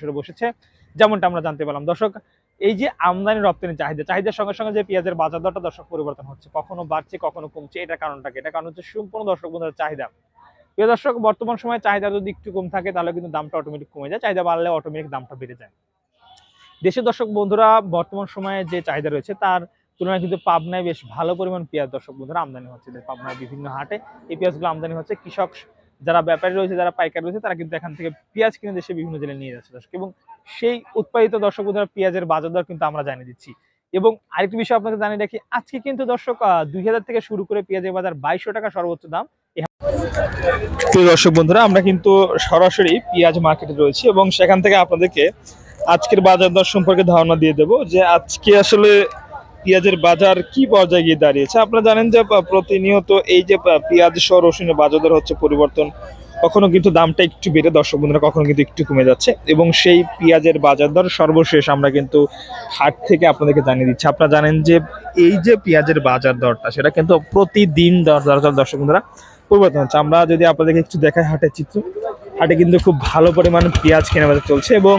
শুরু বসেছে, যেমনটা আমরা জানতে পারলাম দর্শক, এই যে আমদানি রপ্তানি চাহিদা, চাহিদার সঙ্গে সঙ্গে যে পেঁয়াজের বাজার দরটা দর্শক পরিবর্তন হচ্ছে, কখনো বাড়ছে, কখনো কমছে এটা কারণটা কি? এটা কারণ হচ্ছে সম্পূর্ণ দর্শক বন্ধুদের চাহিদা। প্রিয় দর্শক, বর্তমান সময়ে চাহিদা যদি একটু কম থাকে, তাহলে কিন্তু দামটা অটোমেটিক কমে যায়, চাহিদা বাড়লে অটোমেটিক দামটা বেড়ে যায়। দেশের দর্শক বন্ধুরা, বর্তমান সময়ে যে চাহিদা রয়েছে, তার তুলনায় কিন্তু পাবনায় বেশ ভালো পরিমাণ পেঁয়াজ দর্শক বন্ধুরা আমদানি হচ্ছে। পাবনায় বিভিন্ন হাটে এই পেঁয়াজগুলো আমদানি হচ্ছে। কৃষক যারা ব্যাপারী রয়েছে, যারা পাইকার রয়েছে, তারা কিন্তু এখান থেকে পেঁয়াজ কিনে দেশে বিভিন্ন জেলায় নিয়ে যাচ্ছে দর্শক। এবং সেই উৎপাদিত দর্শক বন্ধুরা পেঁয়াজের বাজার দর কিন্তু আমরা জানিয়ে দিচ্ছি। এবং আরেকটি বিষয় আপনাকে জানিয়ে রাখি, আজকে কিন্তু দর্শক দুই হাজার থেকে শুরু করে পেঁয়াজের বাজার বাইশশো টাকা সর্বোচ্চ দাম। প্রিয় দর্শক বন্ধুরা, আমরা কিন্তু সরাসরি পেঁয়াজ মার্কেটে রয়েছি এবং সেখান থেকে আপনাদেরকে আজকের বাজার দর সম্পর্কে ধারণা দিয়ে দেব যে আজকে আসলে পেঁয়াজের বাজার কি পর্যায়ে গিয়ে দাঁড়িয়েছে? আপনারা জানেন যে প্রতিনিয়ত এই যে পেঁয়াজ সহ রসুনের বাজার হচ্ছে পরিবর্তন। কখনো কিন্তু দামটা একটু বেড়ে, দর্শক বন্ধুরা, কখনো কিন্তু একটু কমে যাচ্ছে। এবং সেই পেঁয়াজের বাজার দর সর্বশেষ আমরা কিন্তু হাট থেকে আপনাদেরকে জানিয়ে দিচ্ছি। আপনারা জানেন যে, এই যে পেঁয়াজের বাজার দরটা সেটা কিন্তু প্রতিদিন দর দর দর্শক বন্ধুরা, পরিবর্তন হচ্ছে। আমরা যদি আপনাদেরকে একটু দেখাই হাটের চিত্র, হাটে কিন্তু খুব ভালো পরিমাণ পেঁয়াজ কেনা বেচা চলছে এবং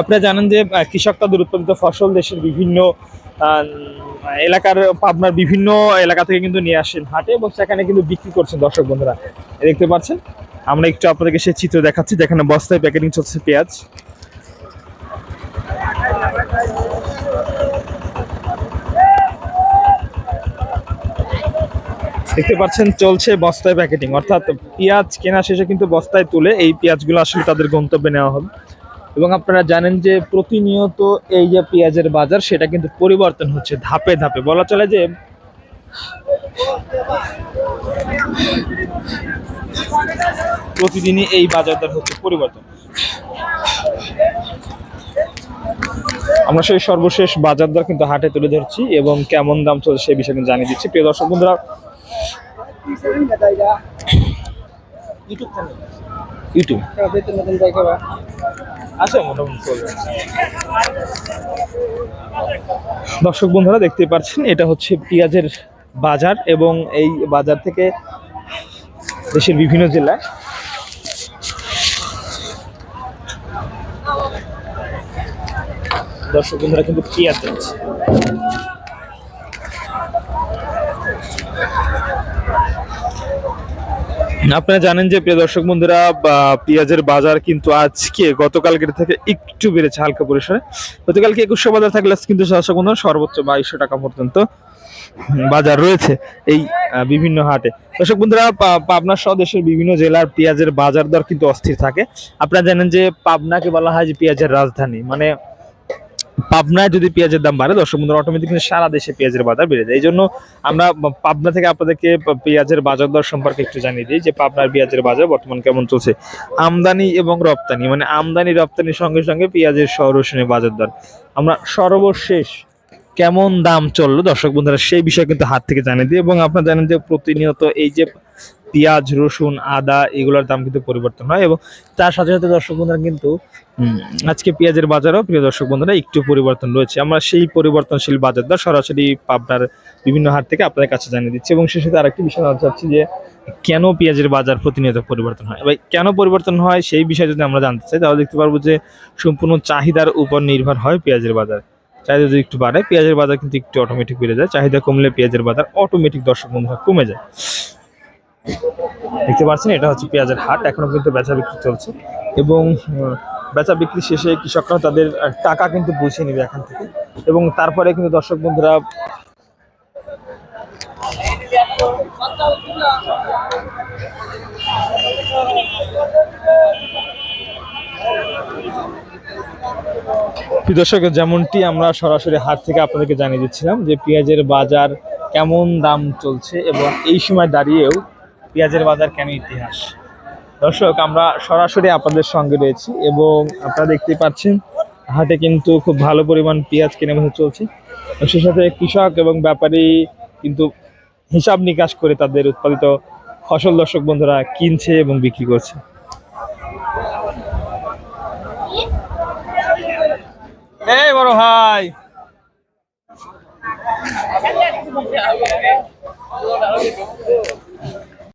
আপনারা জানেন যে কৃষক তাদের উৎপাদিত ফসল দেশের বিভিন্ন এলাকার পাবনার বিভিন্ন এলাকা থেকে কিন্তু নিয়ে আসেন হাটে এবং সেখানে কিন্তু বিক্রি করছেন দর্শক বন্ধুরা। দেখতে পাচ্ছেন? আমরা একটু আপনাদেরকে সেই চিত্র দেখাচ্ছি যেখানে বস্তায় প্যাকেটিং চলছে পেঁয়াজ। দেখতে পাচ্ছেন, চলছে বস্তায় প্যাকেটিং অর্থাৎ পেঁয়াজ কেনা শেষে কিন্তু বস্তায় তুলে এই পেঁয়াজগুলো আসলে তাদের গন্তব্যে নেওয়া হবে। এবং আপনারা জানেন যে প্রতিনিয়ত এই যে পেঁয়াজের বাজার সেটা কিন্তু পরিবর্তন হচ্ছে ধাপে ধাপে। বলা চলে যে প্রতিদিনই এই বাজার দর হচ্ছে পরিবর্তন। আমরা সেই সর্বশেষ বাজার দর কিন্তু হাটে তুলে ধরছি এবং কেমন দাম চলছে সেই বিষয়ে জানিয়ে দিচ্ছি। প্রিয় দর্শক বন্ধুরা ইউটিউব ইউটিউব। আছে মোটামুটি দর্শক বন্ধুরা দেখতে পাচ্ছেন, এটা হচ্ছে পেঁয়াজের বাজার এবং এই বাজার থেকে দেশের বিভিন্ন জেলায়। দর্শক বন্ধুরা, কিন্তু পেঁয়াজ যাচ্ছে আপনারা জানেন যে প্রিয় দর্শক বন্ধুরা পেঁয়াজের বাজার কিন্তু আজকে গতকালকের থেকে একটু বেড়েছে হালকা পরিসরে। গতকালকে একুশশো বাজার থাকলে কিন্তু দর্শক বন্ধুরা সর্বোচ্চ বাইশশো টাকা পর্যন্ত বাজার রয়েছে এই বিভিন্ন হাটে। দর্শক বন্ধুরা পাবনা সহ দেশের বিভিন্ন জেলার পেঁয়াজের বাজার দর কিন্তু অস্থির থাকে। আপনারা জানেন যে পাবনাকে বলা হয় যে পেঁয়াজের রাজধানী। মানে পাবনায় যদি পেঁয়াজের দাম বাড়ে, দর্শক বন্ধুরা অটোমেটিক সারা দেশে পেঁয়াজের বাজার বেড়ে যায়। এই জন্য আমরা পাবনা থেকে আপনাদেরকে পেঁয়াজের বাজার দর সম্পর্কে একটু জানিয়ে দিই যে পাবনার পেঁয়াজের বাজার বর্তমান কেমন চলছে। আমদানি এবং রপ্তানি মানে আমদানি, রপ্তানির সঙ্গে সঙ্গে পেঁয়াজের সহ রসুনের বাজার দর। আমরা সর্বশেষ কেমন দাম চলল দর্শক বন্ধুরা, সেই বিষয়ে কিন্তু হাত থেকে জানিয়ে দিই এবং আপনারা জানেন যে প্রতিনিয়ত এই যে পেঁয়াজ, রসুন, আদা এগুলোর দাম কিন্তু পরিবর্তন হয় এবং তার সাথে সাথে দর্শক বন্ধুরা কিন্তু আজকে পেঁয়াজের বাজারও প্রিয় দর্শক বন্ধুরা একটু পরিবর্তন রয়েছে। আমরা সেই পরিবর্তনশীল বাজার দর সরাসরি পাবনার বিভিন্ন হাট থেকে আপনাদের কাছে জানিয়ে দিচ্ছি এবং সেই সাথে আরেকটি বিষয় জানতে চাচ্ছি যে কেন পেঁয়াজের বাজার প্রতিনিয়ত পরিবর্তন হয়? ভাই, কেন পরিবর্তন হয় সেই বিষয়ে যদি আমরা জানতে চাই, তাহলে দেখতে পারব যে সম্পূর্ণ চাহিদার উপর নির্ভর হয় পেঁয়াজের বাজার। চাহিদা যদি একটু বাড়ে পেঁয়াজের বাজার কিন্তু একটু অটোমেটিক বেড়ে যায়। চাহিদা কমলে পেঁয়াজের বাজার অটোমেটিক দর্শক বন্ধুরা কমে যায়। দেখতে পাচ্ছেন, এটা হচ্ছে পেঁয়াজের হাট এখনও কিন্তু বেচা বিক্রি চলছে। এবং বেচা বিক্রি শেষে কৃষকরা তাদের টাকা কিন্তু বুঝিয়ে নেবে এখান থেকে। এবং তারপরে কিন্তু দর্শক বন্ধুরা দর্শক, যেমনটি আমরা সরাসরি হাট থেকে আপনাদেরকে জানিয়ে দিচ্ছিলাম যে পেঁয়াজের বাজার কেমন দাম চলছে এবং এই সময় দাঁড়িয়েও পেঁয়াজের বাজার কেন ইতিহাস? দর্শক, আমরা সরাসরি আপনাদের সঙ্গে রয়েছি এবং আপনারা দেখতেই পাচ্ছেন, হাটে কিন্তু খুব ভালো পরিমাণ পেঁয়াজ কেনা বেচা চলছে। সেই সাথে কৃষক এবং ব্যাপারী কিন্তু হিসাব নিকাশ করে তাদের উৎপাদিত ফসল দর্শক বন্ধুরা কিনছে এবং বিক্রি করছে। এই বড় ভাই!